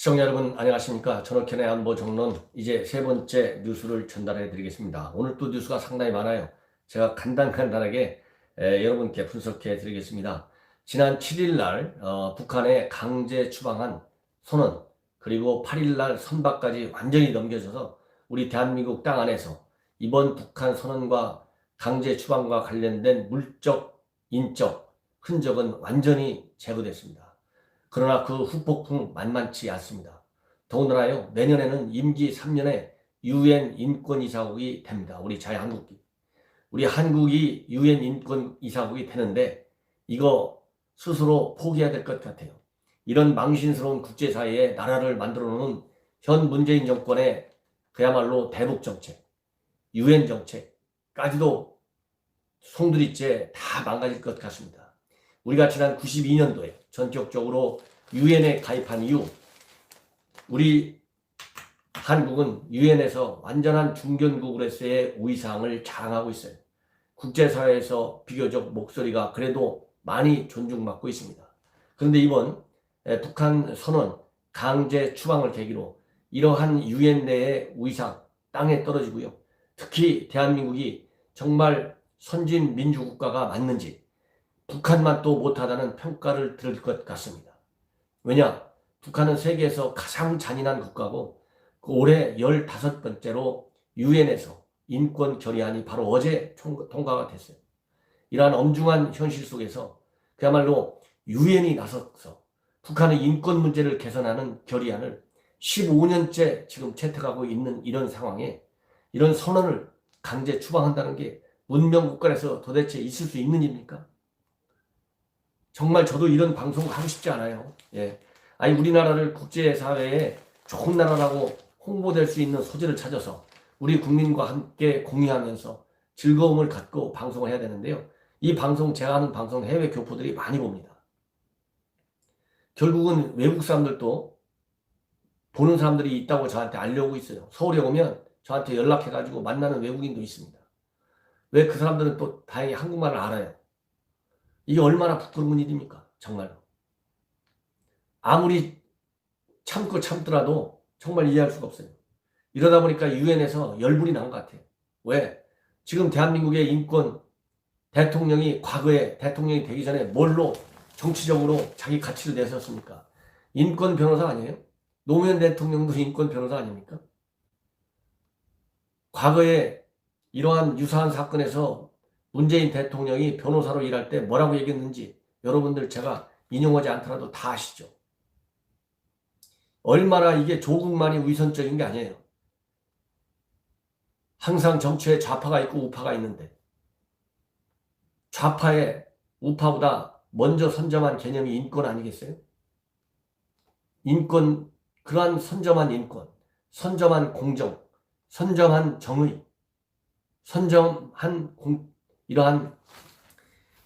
시청자 여러분 안녕하십니까? 전옥현의 안보 정론 이제 세 번째 뉴스를 전달해 드리겠습니다. 오늘 또 뉴스가 상당히 많아요. 제가 간단간단하게 에, 여러분께 분석해 드리겠습니다. 지난 7일 날 어, 북한에 강제 추방한 선언 그리고 8일 날 선박까지 완전히 넘겨져서 우리 대한민국 땅 안에서 이번 북한 선언과 강제 추방과 관련된 물적 인적 흔적은 완전히 제거됐습니다 그러나 그 후폭풍 만만치 않습니다. 더군다나요, 내년에는 임기 3년에 유엔 인권이사국이 됩니다. 우리 자유한국이. 우리 한국이 유엔 인권이사국이 되는데 이거 스스로 포기해야 될 것 같아요. 이런 망신스러운 국제사회에 나라를 만들어 놓은 현 문재인 정권의 그야말로 대북 정책, 유엔 정책까지도 송두리째 다 망가질 것 같습니다. 우리가 지난 92년도에 전격적으로 유엔에 가입한 이후 우리 한국은 유엔에서 완전한 중견국으로서의 위상을 자랑하고 있어요. 국제사회에서 비교적 목소리가 그래도 많이 존중받고 있습니다. 그런데 이번 북한 선언 강제 추방을 계기로 이러한 유엔 내의 위상 땅에 떨어지고요. 특히 대한민국이 정말 선진 민주국가가 맞는지 북한만 또 못하다는 평가를 들을 것 같습니다. 왜냐? 북한은 세계에서 가장 잔인한 국가고 그 올해 15번째로 유엔에서 인권 결의안이 바로 어제 통과가 됐어요. 이러한 엄중한 현실 속에서 그야말로 유엔이 나서서 북한의 인권 문제를 개선하는 결의안을 15년째 지금 채택하고 있는 이런 상황에 이런 선언을 강제 추방한다는 게 문명 국가에서 도대체 있을 수 있는 일입니까? 정말 저도 이런 방송 하고 싶지 않아요. 예. 아니, 우리나라를 국제사회에 좋은 나라라고 홍보될 수 있는 소재를 찾아서 우리 국민과 함께 공유하면서 즐거움을 갖고 방송을 해야 되는데요. 이 방송, 제가 하는 방송 해외 교포들이 많이 봅니다. 결국은 외국 사람들도 보는 사람들이 있다고 저한테 알려오고 있어요. 서울에 오면 저한테 연락해가지고 만나는 외국인도 있습니다. 왜 그 사람들은 또 다행히 한국말을 알아요. 이게 얼마나 부끄러운 일입니까? 정말로. 아무리 참고 참더라도 정말 이해할 수가 없어요. 이러다 보니까 유엔에서 열불이 난 것 같아요. 왜? 지금 대한민국의 인권 대통령이 과거에 대통령이 되기 전에 뭘로 정치적으로 자기 가치를 내세웠습니까? 인권 변호사 아니에요? 노무현 대통령도 인권 변호사 아닙니까? 과거에 이러한 유사한 사건에서 문재인 대통령이 변호사로 일할 때 뭐라고 얘기했는지 여러분들 제가 인용하지 않더라도 다 아시죠. 얼마나 이게 조국만이 위선적인 게 아니에요. 항상 정치에 좌파가 있고 우파가 있는데 좌파의 우파보다 먼저 선점한 개념이 인권 아니겠어요? 인권, 그러한 선점한 인권, 선점한 공정, 선점한 정의, 선점한 공, 이러한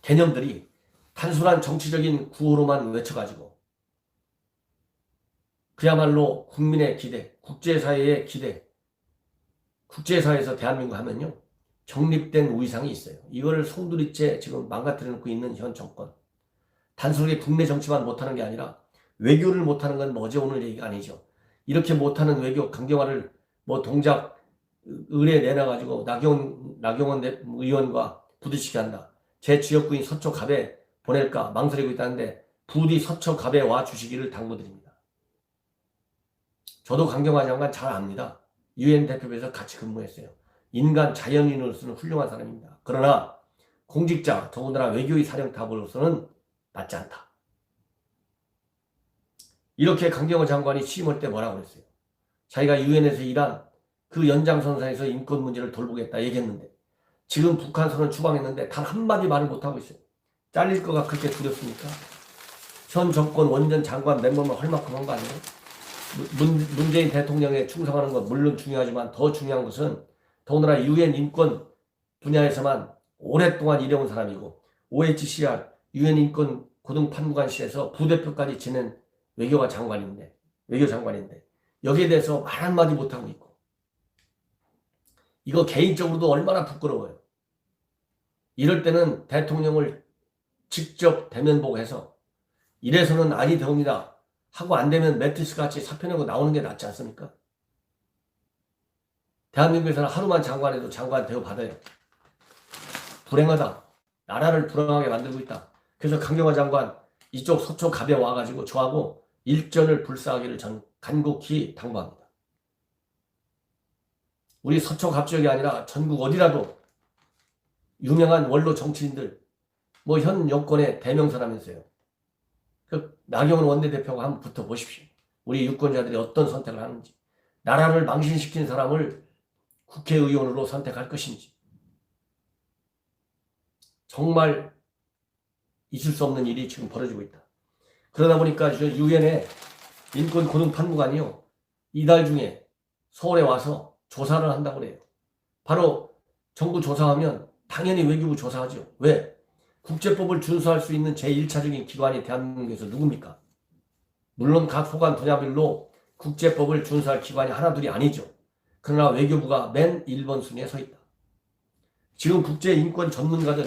개념들이 단순한 정치적인 구호로만 외쳐가지고 그야말로 국민의 기대, 국제사회의 기대, 국제사회에서 대한민국 하면요. 정립된 위상이 있어요. 이거를 송두리째 지금 망가뜨려 놓고 있는 현 정권. 단순하게 국내 정치만 못하는 게 아니라 외교를 못하는 건 어제 오늘 얘기가 아니죠. 이렇게 못하는 외교 강경화를 뭐 동작 의뢰 내놔가지고 나경, 나경원 의원과 부딪히게 한다. 제 지역구인 서초갑에 보낼까 망설이고 있다는데 부디 서초갑에 와 주시기를 당부드립니다. 저도 강경화 장관 잘 압니다. 유엔 대표부에서 같이 근무했어요. 인간 자연인으로서는 훌륭한 사람입니다. 그러나 공직자, 더군다나 외교의 사령탑으로서는 맞지 않다. 이렇게 강경화 장관이 취임할 때 뭐라고 그랬어요? 자기가 유엔에서 일한 그 연장선상에서 인권 문제를 돌보겠다 얘기했는데 지금 북한 선언 추방했는데 단 한마디 말을 못하고 있어요. 잘릴 거가 그렇게 두렵습니까? 현 정권 원전 장관 멤버만 할 만큼 한 거 아니에요? 문, 문재인 대통령에 충성하는 건 물론 중요하지만 더 중요한 것은 더군다나 유엔 인권 분야에서만 오랫동안 일해온 사람이고 OHCR 유엔 인권 고등판무관실에서 부대표까지 지낸 외교가 장관인데 외교 장관인데 여기에 대해서 말 한마디 못하고 있고 이거 개인적으로도 얼마나 부끄러워요. 이럴 때는 대통령을 직접 대면 보고 해서 이래서는 아니 되옵니다. 하고 안 되면 매트리스 같이 사표 내고 나오는 게 낫지 않습니까? 대한민국에서는 하루만 장관해도 장관 대우 받아요. 불행하다. 나라를 불행하게 만들고 있다. 그래서 강경화 장관 이쪽 서초 갑에 와가지고 저하고 일전을 불사하기를 전 간곡히 당부합니다. 우리 서초 갑 지역이 아니라 전국 어디라도 유명한 원로 정치인들 뭐 현 여권의 대명사라면서요. 그 나경원 원내대표가 한번 붙어 보십시오. 우리 유권자들이 어떤 선택을 하는지 나라를 망신시킨 사람을 국회의원으로 선택할 것인지 정말 있을 수 없는 일이 지금 벌어지고 있다. 그러다 보니까 저 유엔의 인권 고등 판무관이요 이달 중에 서울에 와서 조사를 한다고 그래요. 바로 정부 조사하면 당연히 외교부 조사하죠. 왜? 국제법을 준수할 수 있는 제1차적인 기관이 대한민국에서 누굽니까? 물론 각 소관 분야별로 국제법을 준수할 기관이 하나둘이 아니죠. 그러나 외교부가 맨 1번 순위에 서 있다. 지금 국제인권 전문가들,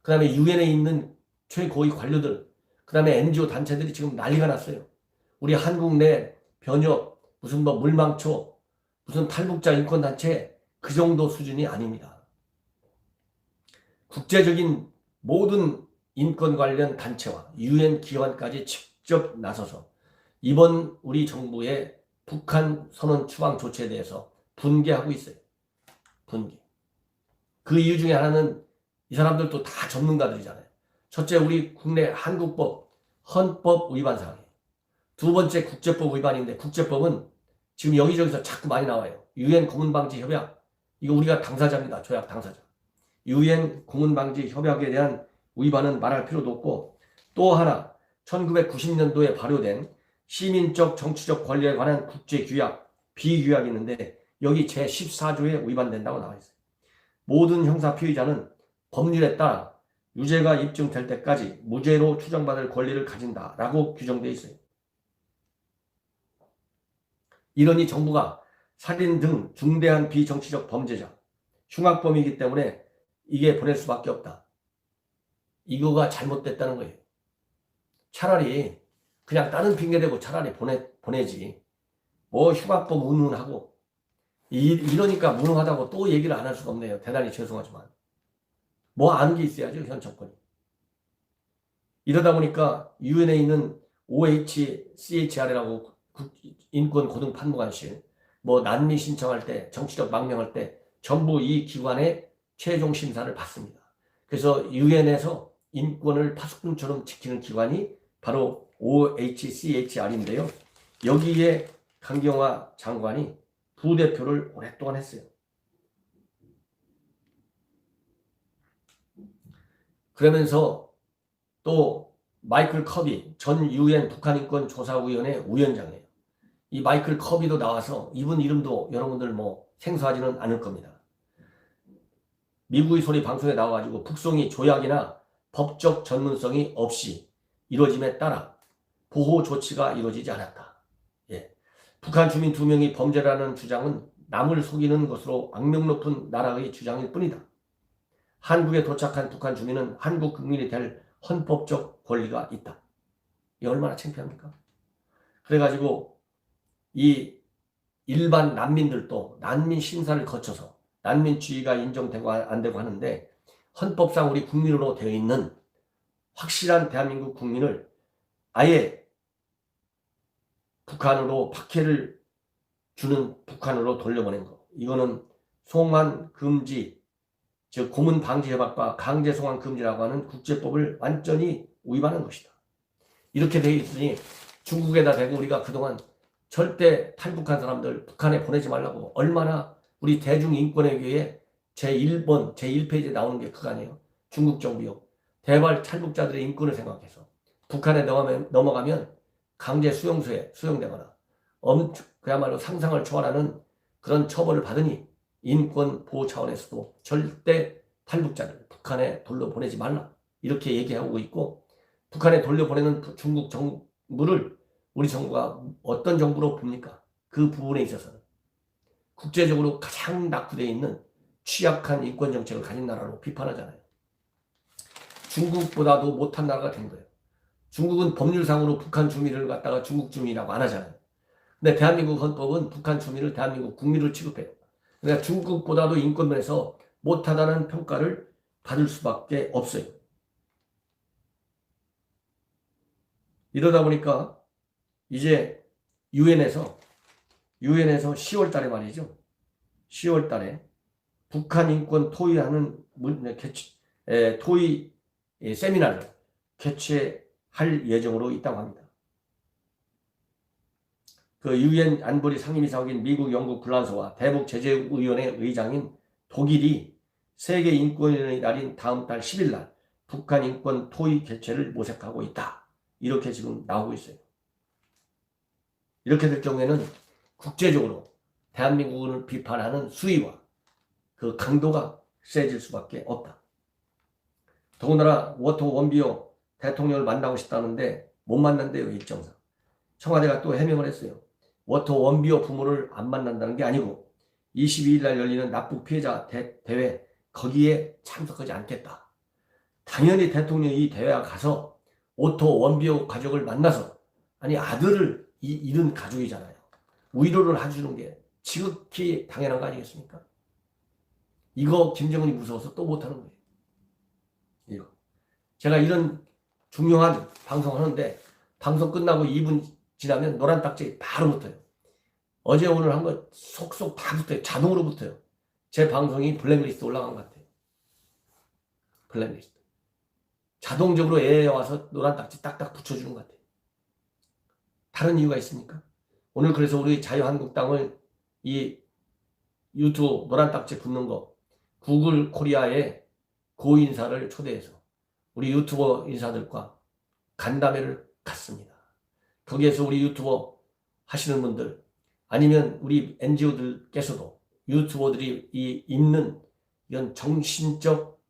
그 다음에 유엔에 있는 최고위 관료들, 그 다음에 NGO 단체들이 지금 난리가 났어요. 우리 한국 내 변협, 무슨 뭐 물망초, 무슨 탈북자 인권단체 그 정도 수준이 아닙니다. 국제적인 모든 인권 관련 단체와 유엔 기관까지 직접 나서서 이번 우리 정부의 북한 선언 추방 조치에 대해서 분개하고 있어요. 분개. 그 이유 중에 하나는 이 사람들도 다 전문가들이잖아요. 첫째, 우리 국내 한국법, 헌법 위반 사항이에요. 두 번째, 국제법 위반인데 국제법은 지금 여기저기서 자꾸 많이 나와요. 유엔 고문방지 협약. 이거 우리가 당사자입니다. 조약 당사자. 유엔 고문방지 협약에 대한 위반은 말할 필요도 없고 또 하나 1990년도에 발효된 시민적 정치적 권리에 관한 국제 규약 비규약이 있는데 여기 제14조에 위반된다고 나와 있어요. 모든 형사 피의자는 법률에 따라 유죄가 입증될 때까지 무죄로 추정받을 권리를 가진다라고 규정되어 있어요. 이러니 정부가 살인 등 중대한 비정치적 범죄자, 흉악범이기 때문에 이게 보낼 수밖에 없다. 이거가 잘못됐다는 거예요. 차라리 그냥 다른 핑계대고 차라리 보내, 보내지. 뭐 흉악범 운운하고 이, 이러니까 무능하다고 또 얘기를 안 할 수가 없네요. 대단히 죄송하지만. 뭐 아는 게 있어야죠. 현 정권이. 이러다 보니까 유엔에 있는 OHCHR이라고 인권 고등 판무관실 뭐 난미 신청할 때 정치적 망명할 때 전부 이 기관의 최종 심사를 받습니다. 그래서 유엔에서 인권을 파수꾼처럼 지키는 기관이 바로 OHCHR인데요. 여기에 강경화 장관이 부대표를 오랫동안 했어요. 그러면서 또 마이클 커비 전 유엔 북한인권 조사위원회 위원장이에요. 이 마이클 커비도 나와서 이분 이름도 여러분들 뭐 생소하지는 않을 겁니다. 미국의 소리 방송에 나와가지고 북송이 조약이나 법적 전문성이 없이 이루어짐에 따라 보호 조치가 이루어지지 않았다. 예. 북한 주민 두 명이 범죄라는 주장은 남을 속이는 것으로 악명 높은 나라의 주장일 뿐이다. 한국에 도착한 북한 주민은 한국 국민이 될 헌법적 권리가 있다. 이 얼마나 창피합니까? 그래가지고 이 일반 난민들도 난민 심사를 거쳐서 난민주의가 인정되고 안 되고 하는데 헌법상 우리 국민으로 되어 있는 확실한 대한민국 국민을 아예 북한으로 박해를 주는 북한으로 돌려보낸 거. 이거는 송환 금지, 즉 고문 방지 협약과 강제 송환 금지라고 하는 국제법을 완전히 위반한 것이다. 이렇게 되어 있으니 중국에다 대고 우리가 그동안 절대 탈북한 사람들 북한에 보내지 말라고 얼마나 우리 대중인권회계에 제1번, 제1페이지에 나오는 게 그거 아니에요. 중국 정부요. 대발 탈북자들의 인권을 생각해서 북한에 넘어가면, 넘어가면 강제 수용소에 수용되거나 엄, 그야말로 상상을 초월하는 그런 처벌을 받으니 인권 보호 차원에서도 절대 탈북자들 북한에 돌려보내지 말라 이렇게 얘기하고 있고 북한에 돌려보내는 중국 정부를 우리 정부가 어떤 정부로 봅니까? 그 부분에 있어서는 국제적으로 가장 낙후되어 있는 취약한 인권 정책을 가진 나라로 비판하잖아요. 중국보다도 못한 나라가 된 거예요. 중국은 법률상으로 북한 주민을 갖다가 중국 주민이라고 안 하잖아요. 근데 대한민국 헌법은 북한 주민을 대한민국 국민으로 취급해요. 그러니까 중국보다도 인권면에서 못하다는 평가를 받을 수밖에 없어요. 이러다 보니까 이제 유엔에서 유엔에서 10월 달에 말이죠. 10월 달에 북한 인권 토의하는 개최, 에, 토의 에, 세미나를 개최할 예정으로 있다고 합니다. 그 유엔 안보리 상임이사국인 미국, 영국, 불란서와 대북 제재위원회 의장인 독일이 세계 인권의 날인 다음 달 10일 날 북한 인권 토의 개최를 모색하고 있다. 이렇게 지금 나오고 있어요. 이렇게 될 경우에는 국제적으로 대한민국을 비판하는 수위와 그 강도가 세질 수밖에 없다. 더군다나 워터 원비어 대통령을 만나고 싶다는데 못 만난대요 일정상. 청와대가 또 해명을 했어요. 워터 원비어 부모를 안 만난다는 게 아니고 22일 날 열리는 납북 피해자 대, 대회 거기에 참석하지 않겠다. 당연히 대통령이 이 대회에 가서 오토 원비어 가족을 만나서 아니 아들을 이, 잃은 가족이잖아요. 위로를 해주는 게 지극히 당연한 거 아니겠습니까? 이거 김정은이 무서워서 또 못하는 거예요. 이거. 제가 이런 중요한 방송 하는데 방송 끝나고 2분 지나면 노란 딱지 바로 붙어요. 어제 오늘 한 거 속속 다 붙어요. 자동으로 붙어요. 제 방송이 블랙리스트 올라간 것 같아요. 블랙리스트. 자동적으로 애에 와서 노란 딱지 딱딱 붙여주는 것 같아요. 다른 이유가 있습니까? 오늘 그래서 우리 자유한국당을 이 유튜브 노란 딱지 붙는 거 구글 코리아에 고인사를 초대해서 우리 유튜버 인사들과 간담회를 갖습니다. 거기에서 우리 유튜버 하시는 분들 아니면 우리 NGO들께서도 유튜버들이 이 입는 이런 정신적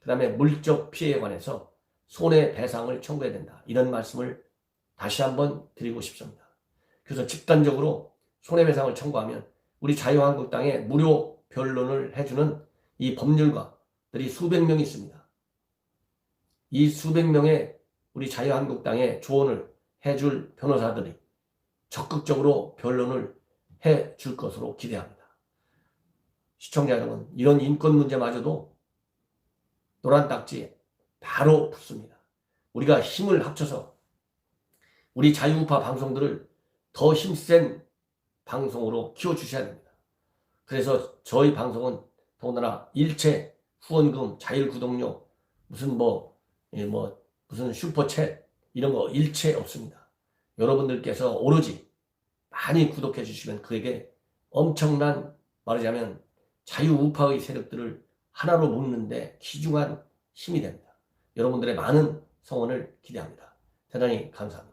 그 다음에 물적 피해에 관해서 손해배상을 청구해야 된다. 이런 말씀을 다시 한번 드리고 싶습니다. 그래서 집단적으로 손해배상을 청구하면 우리 자유한국당에 무료 변론을 해주는 이 법률가들이 수백 명 있습니다. 이 수백 명의 우리 자유한국당에 조언을 해줄 변호사들이 적극적으로 변론을 해 줄 것으로 기대합니다. 시청자 여러분, 이런 인권 문제마저도 노란 딱지 바로 붙습니다. 우리가 힘을 합쳐서 우리 자유우파 방송들을 더 힘센 방송으로 키워주셔야 됩니다. 그래서 저희 방송은 더군다나 일체 후원금, 자율구독료, 무슨 뭐, 예, 뭐, 무슨 슈퍼챗, 이런 거 일체 없습니다. 여러분들께서 오로지 많이 구독해 주시면 그에게 엄청난 말하자면 자유우파의 세력들을 하나로 묶는데 귀중한 힘이 됩니다. 여러분들의 많은 성원을 기대합니다. 대단히 감사합니다.